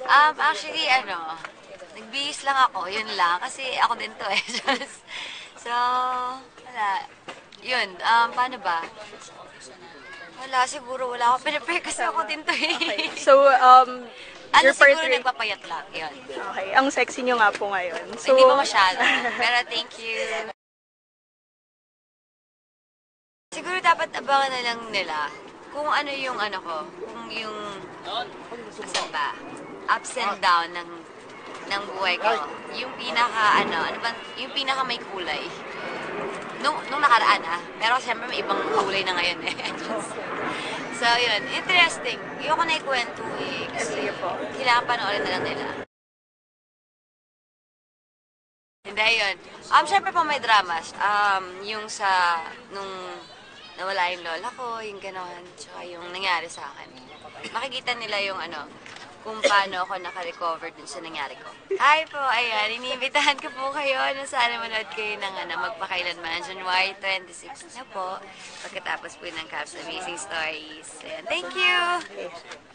Um, actually, ano, nagbihis lang ako, yun lang. Kasi ako din to eh. so, wala. Yun, um, paano ba? Wala, siguro wala ako. Pinapare kasi ako din to eh. So, um, ano, your siguro portrait... nagpapayat lang, yun. Okay, ang sexy nyo nga po ngayon. So, Hindi pa masyado. Pero thank you. Siguro dapat abangan na lang nila kung ano yung ano ko, kung yung, asan ba, ups and down ng ng buhay ko. Yung pinaka, ano, ano ba, yung pinaka may kulay. Nung, nung nakaraan ah, pero siyempre may ibang kulay na ngayon eh. so yun, interesting. Yung na ikwento eh, kasi kailangan panoorin na lang nila. Hindi, yun. Um, syempre po may dramas. Um, yung sa, nung nawala yung lola ko, yung gano'n, tsaka yung nangyari sa akin. Makikita nila yung ano, kung paano ako nakarecover dun sa nangyari ko. Hi po, ayan, iniimbitahan ko po kayo na sana manood kayo ng ano, Magpakailanman, January 26 na po, pagkatapos po ng Caps Amazing Stories. Ayan, thank you!